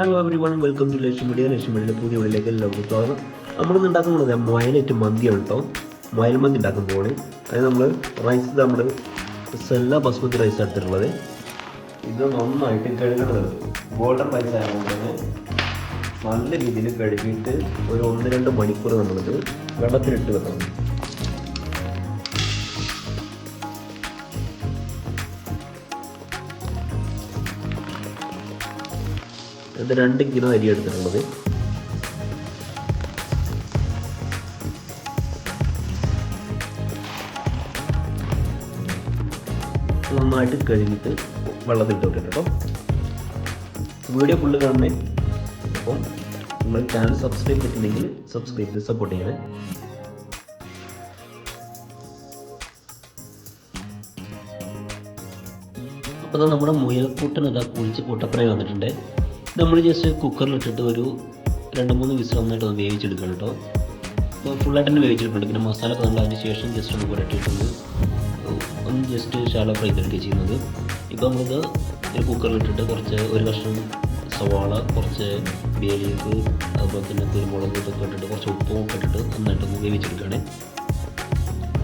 Hello everyone welcome to Lakshmi media Lakshmi മീഡിയയുടെ പുതിയ വീട്ടിലേക്ക് എല്ലാവർക്കും സ്വാഗതം. നമ്മളിന്ന് ഉണ്ടാക്കുന്നത് മൊയലേറ്റ് മന്തിയാണ് കേട്ടോ. മൊയൽ മന്തി ഉണ്ടാക്കാൻ പോവാണ്. അതായത് നമ്മൾ റൈസ് നമ്മൾ സെല്ല ബസ്മതി റൈസ് എടുത്തിട്ടുള്ളത്. ഇത് നന്നായിട്ട് കഴുകേണ്ടത് ഗോൾഡൻ റൈസ് ആയതുകൊണ്ട് തന്നെ നല്ല രീതിയിൽ കഴുകിയിട്ട് ഒരു ഒന്ന് രണ്ട് മണിക്കൂർ നമ്മളിത് വെള്ളത്തിലിട്ട് വെക്കണം. ഇത് രണ്ട് കിലോ അരി എടുത്തിട്ടുള്ളത്. നന്നായിട്ട് കഴുകിയിട്ട് വെള്ളത്തിലിട്ട് വെക്കണം വീഡിയോ ഫുള്ള് കാണണേ അപ്പം നിങ്ങൾ ചാനൽ സബ്സ്ക്രൈബ് ചെയ്തിട്ടുണ്ടെങ്കിൽ സബ്സ്ക്രൈബ് ചെയ്ത് സപ്പോർട്ട് ചെയ്യണേ. അപ്പോൾ നമ്മുടെ മുയൽക്കൂട്ടൻ ഇതാ കുഴിച്ച് കൂട്ടപ്പുറേ വന്നിട്ടുണ്ട്. നമ്മൾ ജസ്റ്റ് കുക്കറിലിട്ടിട്ട് ഒരു രണ്ട് മൂന്ന് വിസിൽ നന്നായിട്ട് ഒന്ന് വേവിച്ചെടുക്കണം കേട്ടോ അപ്പോൾ ഫുള്ളായിട്ട് തന്നെ വേവിച്ചെടുക്കുന്നുണ്ട് പിന്നെ മസാല ഒക്കെ നമ്മൾ അതിന് ശേഷം ജസ്റ്റ് ഒന്ന് പുരട്ടിയിട്ടുണ്ട്. ഒന്ന് ജസ്റ്റ് ശാല ഫ്രൈ ചെയ്തെടുക്കുക ചെയ്യുന്നത്. ഇപ്പോൾ നമ്മളിത് ഒരു കുക്കറിലിട്ടിട്ട് കുറച്ച് ഒരു കഷ്ണം സവാള കുറച്ച് ബേലീഫ് അതുപോലെ തന്നെ കുരുമുളക് ഇതൊക്കെ ഇട്ടിട്ട് കുറച്ച് ഉപ്പും ഒക്കെ ഇട്ടിട്ട് നന്നായിട്ടൊന്ന് വേവിച്ചെടുക്കുകയാണ്.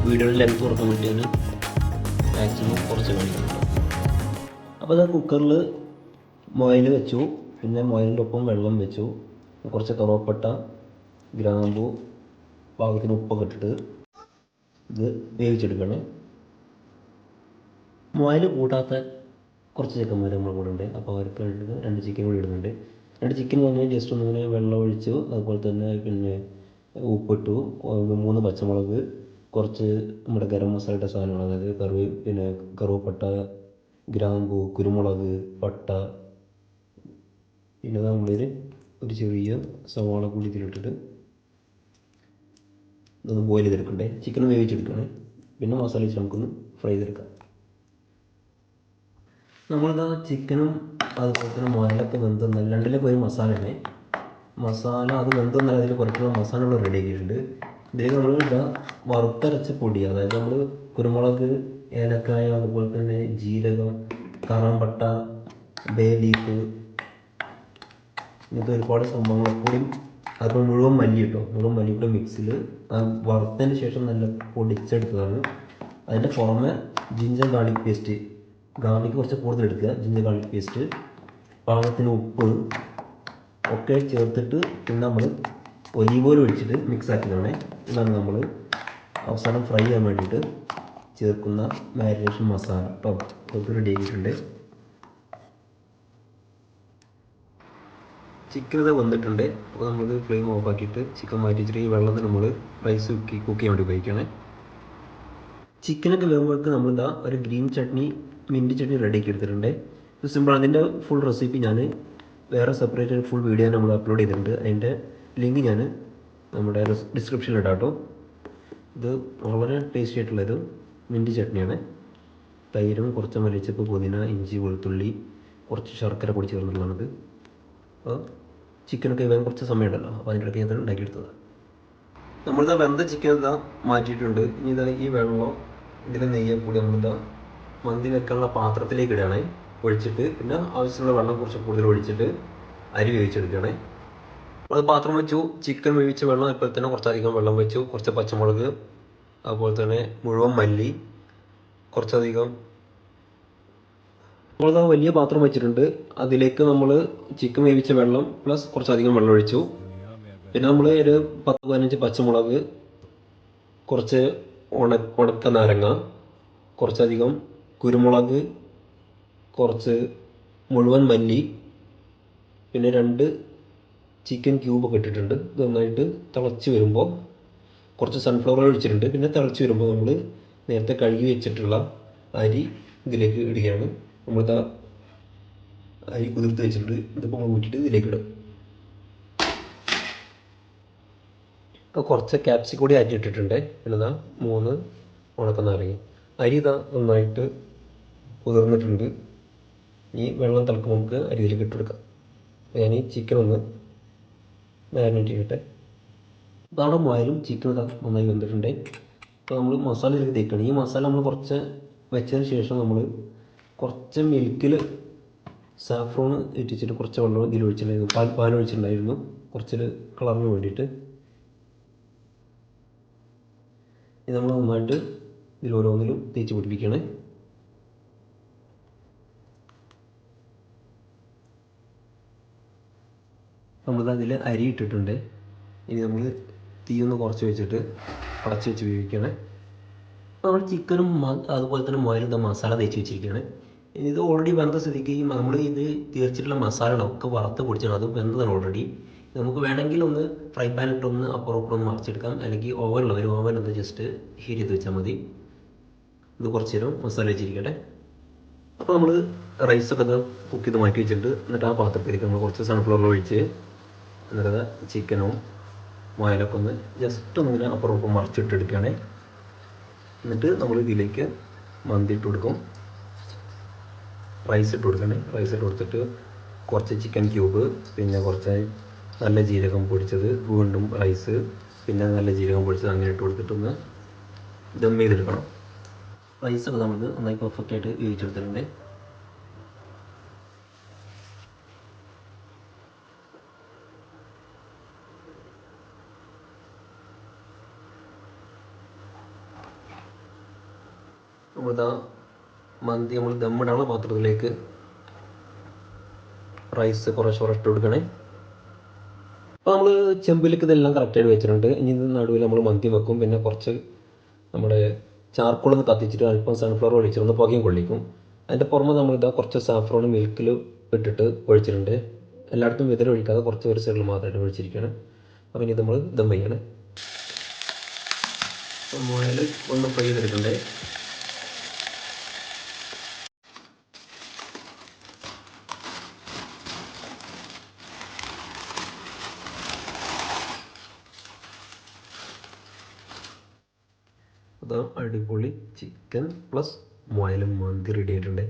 വീഡിയോയുടെ ലെങ്ത് കുറയ്ക്കാൻ വേണ്ടിയാണ് മാക്സിമം കുറച്ച് കാണിക്കുന്നത് അപ്പോൾ അത് കുക്കറിൽ മൊയിൽ വെച്ചു. പിന്നെ മുയലിന്റെ ഒപ്പം വെള്ളം വെച്ചു. കുറച്ച് കറുവപ്പട്ട ഗ്രാമ്പു പാകത്തിന് ഉപ്പൊക്കെ ഇട്ടിട്ട് ഇത് വേവിച്ചെടുക്കണം മുയൽ കൂട്ടാത്ത കുറച്ച് ചിക്കന്മാർ നമ്മൾ കൂടെ ഉണ്ട്. അപ്പോൾ അവർക്ക് വേണ്ടിയിട്ട് രണ്ട് ചിക്കൻ കൂടി ഇടുന്നുണ്ട്. രണ്ട് ചിക്കൻ പറഞ്ഞാൽ ജസ്റ്റ് ഒന്നിങ്ങനെ വെള്ളം ഒഴിച്ചു. അതുപോലെ തന്നെ പിന്നെ ഉപ്പിട്ടു. മൂന്ന് പച്ചമുളക് കുറച്ച് നമ്മുടെ ഗരം മസാലയുടെ സാധനങ്ങൾ. അതായത് കറുവ പിന്നെ കറുവപ്പട്ട ഗ്രാമ്പു കുരുമുളക് പട്ട പിന്നെ നമ്മളിത് ഒരു ചെറിയ സവാള കൂടി ഇതിലിട്ടിട്ട് ഇതൊന്ന് ബോയിൽ ചെയ്തെടുക്കണ്ടേ? ചിക്കൻ വേവിച്ചെടുക്കണേ പിന്നെ മസാല വെച്ച് നമുക്കൊന്ന് ഫ്രൈ ചെയ്തെടുക്കാം. നമ്മളിതാ ചിക്കനും അതുപോലെ തന്നെ മുയലൊക്കെ വെന്തെന്നല്ല രണ്ടിലൊക്കെ ഒരു മസാലയാണ്. മസാല അത് വെന്തെന്നല്ല അതിൽ കുറച്ചുള്ള മസാലകൾ റെഡി ആക്കിയിട്ടുണ്ട്. ഇതിലേക്ക് നമ്മൾ ഇതാ വറുത്തരച്ച പൊടി അതായത് നമ്മൾ കുരുമുളക് ഏലക്കായ അതുപോലെ തന്നെ ജീരകം കറാമ്പട്ട ബേ ലീഫ് ഇങ്ങനത്തെ ഒരുപാട് സംഭവങ്ങൾ കൂടി അതിപ്പോൾ മുഴുവൻ മല്ലി കേട്ടോ മുഴുവൻ മല്ലി കൂടെ മിക്സിൽ വറുത്തതിന് ശേഷം നല്ല പൊടിച്ചെടുത്തതാണ്. അതിന്റെ പുറമെ ജിഞ്ചർ ഗാർലിക് പേസ്റ്റ് ഗാർലിക് കുറച്ച് കൂടുതൽ എടുക്കുക. ജിഞ്ചർ ഗാർലിക് പേസ്റ്റ് പാകത്തിന് ഉപ്പ്. ഒക്കെ ചേർത്തിട്ട് പിന്നെ നമ്മൾ ഒലീവ് ഓയിൽ ഒഴിച്ചിട്ട് മിക്സ് ആക്കിയതാണ്. ഇതാണ് നമ്മൾ അവസാനം ഫ്രൈ ചെയ്യാൻ വേണ്ടിയിട്ട് ചേർക്കുന്ന മാരിനേഷൻ മസാല കേട്ടോ അത് റെഡി ആക്കിയിട്ടുണ്ട്. ചിക്കൻ ഇത് വന്നിട്ടുണ്ട്. അപ്പോൾ നമ്മൾ ഫ്ലെയിം ഓഫ് ആക്കിയിട്ട് ചിക്കൻ മാറ്റി ഈ വെള്ളത്തിൽ നമ്മൾ റൈസ് കുക്കി കുക്ക് ചെയ്യാൻ വേണ്ടി ഉപയോഗിക്കുകയാണ്. ചിക്കനൊക്കെ വേകുമ്പോഴേക്ക് നമ്മളിതാ ഒരു ഗ്രീൻ ചട്നി മിന്റ് ചട്നി റെഡിയാക്കി എടുത്തിട്ടുണ്ട്. ഇത് സിമ്പിൾ അതിന്റെ ഫുൾ റെസിപ്പി ഞാൻ വേറെ സെപ്പറേറ്റ് ഫുൾ വീഡിയോ നമ്മൾ അപ്ലോഡ് ചെയ്തിട്ടുണ്ട്. അതിന്റെ ലിങ്ക് ഞാൻ നമ്മുടെ ഡിസ്ക്രിപ്ഷനിൽ ഇടാം കേട്ടോ ഇത് വളരെ ടേസ്റ്റി ആയിട്ടുള്ളൊരു മിന്റ് ചട്നിയാണ് തൈരും കുറച്ച് മല്ലിച്ചപ്പ് പുതിന ഇഞ്ചി വെളുത്തുള്ളി കുറച്ച് ശർക്കര പൊടി ചേർന്നുള്ളതാണിത് അപ്പോൾ ചിക്കനൊക്കെ വേഗം കുറച്ച് സമയമുണ്ടല്ലോ. അപ്പോൾ അതിന്റെ ഇടയ്ക്ക് ഞാൻ ഉണ്ടാക്കിയെടുത്തത്. നമ്മളിതാ വെന്ത ചിക്കൻ ഇതാ മാറ്റിയിട്ടുണ്ട്. ഇനി ഇതാ ഈ വെള്ളം ഇതിൽ നെയ്യ കൂടി നമ്മളിതാ മന്തി വെക്കാനുള്ള പാത്രത്തിലേക്ക് ഇടുകയാണേ. ഒഴിച്ചിട്ട് പിന്നെ ആവശ്യമുള്ള വെള്ളം കുറച്ച് കൂടുതൽ ഒഴിച്ചിട്ട് അരി വേവിച്ചെടുക്കുകയാണേ. അത് പാത്രം വെച്ചു. ചിക്കൻ വേവിച്ച വെള്ളം ഇപ്പോൾ തന്നെ കുറച്ചധികം വെള്ളം വെച്ചു. കുറച്ച് പച്ചമുളക് അതുപോലെ തന്നെ മുഴുവൻ മല്ലി കുറച്ചധികം നമ്മളത് വലിയ പാത്രം വെച്ചിട്ടുണ്ട്. അതിലേക്ക് നമ്മൾ ചിക്കൻ വേവിച്ച വെള്ളം പ്ലസ് കുറച്ചധികം വെള്ളം ഒഴിച്ചു. പിന്നെ നമ്മൾ ഒരു പത്ത് പതിനഞ്ച് പച്ചമുളക് കുറച്ച് ഉണ ഉണക്ക നാരങ്ങ കുറച്ചധികം കുരുമുളക് കുറച്ച് മുഴുവൻ മല്ലി പിന്നെ രണ്ട് ചിക്കൻ ക്യൂബൊക്കെ ഇട്ടിട്ടുണ്ട്. നന്നായിട്ട് തിളച്ച് വരുമ്പോൾ കുറച്ച് സൺഫ്ലവർ ഒഴിച്ചിട്ടുണ്ട്. പിന്നെ തിളച്ച് വരുമ്പോൾ നമ്മൾ നേരത്തെ കഴുകി വെച്ചിട്ടുള്ള അരി ഇതിലേക്ക് ഇടുകയാണ്. നമ്മളിതാ അരി കുതിർത്ത് വെച്ചിട്ടുണ്ട്. ഇതിപ്പോൾ നമ്മൾ ഊറ്റിയിട്ട് ഇതിലേക്ക് ഇടും. ഇപ്പോൾ കുറച്ച് ക്യാപ്സിക്കം കൂടി അരിഞ്ഞിട്ടിട്ടുണ്ട്. പിന്നെ ഇതാ മൂന്ന് ഉണക്ക നാരങ്ങ. അരി ഇതാ നന്നായിട്ട് കുതിർന്നിട്ടുണ്ട്. ഈ വെള്ളം തിളക്കുമ്പോൾ നമുക്ക് അരി ഇതിലേക്ക് ഇട്ട് കൊടുക്കാം. അപ്പോൾ ഞാൻ ഈ ചിക്കൻ ഒന്ന് മാരിനേറ്റ് ചെയ്യട്ടെ. ഇതവിടെ മുയലും ചിക്കൻ നന്നായി വെന്തിട്ടുണ്ട്. അപ്പോൾ നമ്മൾ മസാല ഇതിലേക്ക് തേക്കണം. ഈ മസാല നമ്മൾ കുറച്ച് വെച്ചതിന് ശേഷം നമ്മൾ കുറച്ച് മിൽക്കിൽ സാഫ്രോൺ ഇറ്റിച്ചിട്ട് കുറച്ച് വെള്ളം ഇതിൽ ഒഴിച്ചിട്ടുണ്ടായിരുന്നു. പാൽ പാൽ ഒഴിച്ചിട്ടുണ്ടായിരുന്നു. കുറച്ചിൽ കളറിന് വേണ്ടിയിട്ട്. ഇത് നമ്മൾ നന്നായിട്ട് ഇതിൽ ഓരോന്നിലും തേച്ച് പിടിപ്പിക്കണേ നമ്മളിത് അതിൽ അരി ഇട്ടിട്ടുണ്ട്. ഇനി നമ്മൾ തീ ഒന്ന് കുറച്ച് വെച്ചിട്ട് അടച്ച് വെച്ച് ഉപയോഗിക്കണേ നമ്മൾ ചിക്കനും അതുപോലെ തന്നെ മുയലും മസാല തേച്ച് വെച്ചിരിക്കുകയാണ്. ഇത് ഓൾറെഡി വെന്ത സ്ഥിതിക്ക്. നമ്മൾ ഇത് തീർച്ചിട്ടുള്ള മസാലകളൊക്കെ വറുത്ത് പൊടിച്ചാണ്. അത് വെന്തതാണ് ഓൾറെഡി നമുക്ക് വേണമെങ്കിൽ ഒന്ന് ഫ്രൈ പാൻ ഇട്ടൊന്ന് അപ്പുറം ഇപ്പുറം ഒന്ന് മറിച്ചെടുക്കാം. അല്ലെങ്കിൽ ഓവനിൽ ഒരു ഒന്ന് ജസ്റ്റ് ഹീറ്റ് ചെയ്ത് വെച്ചാൽ മതി. ഇത് കുറച്ച് നേരം മസാല വെച്ചിരിക്കട്ടെ. അപ്പോൾ നമ്മൾ റൈസൊക്കെ ഇത് കുക്ക് ചെയ്ത് മാറ്റി വെച്ചിട്ട് എന്നിട്ട് ആ പാത്രത്തിലേക്ക് നമ്മൾ കുറച്ച് സൺഫ്ലവർ ഒഴിച്ച് എന്നിട്ട് ചിക്കനും മായലൊക്കെ ഒന്ന് ജസ്റ്റ് ഒന്ന് അപ്പുറം അപ്പുറം മറിച്ചിട്ടെടുക്കുകയാണേ എന്നിട്ട് നമ്മൾ ഇതിലേക്ക് മന്തി ഇട്ട് കൊടുക്കും. റൈസ് ഇട്ട് കൊടുക്കണേ. റൈസ് ഇട്ട് കൊടുത്തിട്ട് കുറച്ച് ചിക്കൻ ക്യൂബ് പിന്നെ കുറച്ച് നല്ല ജീരകം പൊടിച്ചത് വീണ്ടും റൈസ് പിന്നെ നല്ല ജീരകം പൊടിച്ചത് അങ്ങനെ ഇട്ട് കൊടുത്തിട്ടൊന്ന് ദം ചെയ്തെടുക്കണം. റൈസൊക്കെ നമ്മൾ നന്നായി പെർഫെക്റ്റ് ആയിട്ട് വേവിച്ചെടുത്തിട്ടുണ്ട്. നമ്മളിതാ മന്തി നമ്മൾ ദമ്മിടാനുള്ള പാത്രത്തിലേക്ക് റൈസ് കുറച്ച് ഇട്ട് കൊടുക്കണേ. അപ്പോൾ നമ്മൾ ചെമ്പിലേക്ക് ഇതെല്ലാം കറക്റ്റായിട്ട് വെച്ചിട്ടുണ്ട്. ഇനി ഇത് നടുവിൽ നമ്മൾ മന്തി വെക്കും. പിന്നെ കുറച്ച് നമ്മുടെ ചാർക്കോളൊന്ന് കത്തിച്ചിട്ട് അല്പം സൺഫ്ലവർ ഒഴിച്ചിരുന്ന് പുകയും കൊള്ളിക്കും. അതിന്റെ പുറമെ നമ്മൾ ഇതാ കുറച്ച് സാഫ്രോൺ മിൽക്കിൽ ഇട്ടിട്ട് ഒഴിച്ചിട്ടുണ്ട്. എല്ലായിടത്തും വിതൽ ഒഴിക്കാതെ കുറച്ച് ഒരു സൈഡിൽ മാത്രമായിട്ട് ഒഴിച്ചിരിക്കുകയാണ്. അപ്പോൾ ഇനി നമ്മൾ ദം ചെയ്യണം. മുയൽ ഒന്ന് ഫ്രൈ ചെയ്തെടുക്കണ്ടേ അതാ അടിപൊളി ചിക്കൻ പ്ലസ് മുയലും മന്തി റെഡി ആയിട്ടുണ്ട്.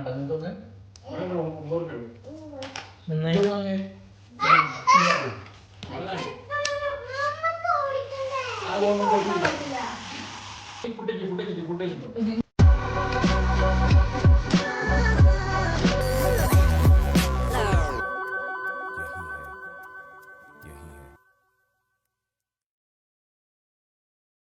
നന്നായി Yeah.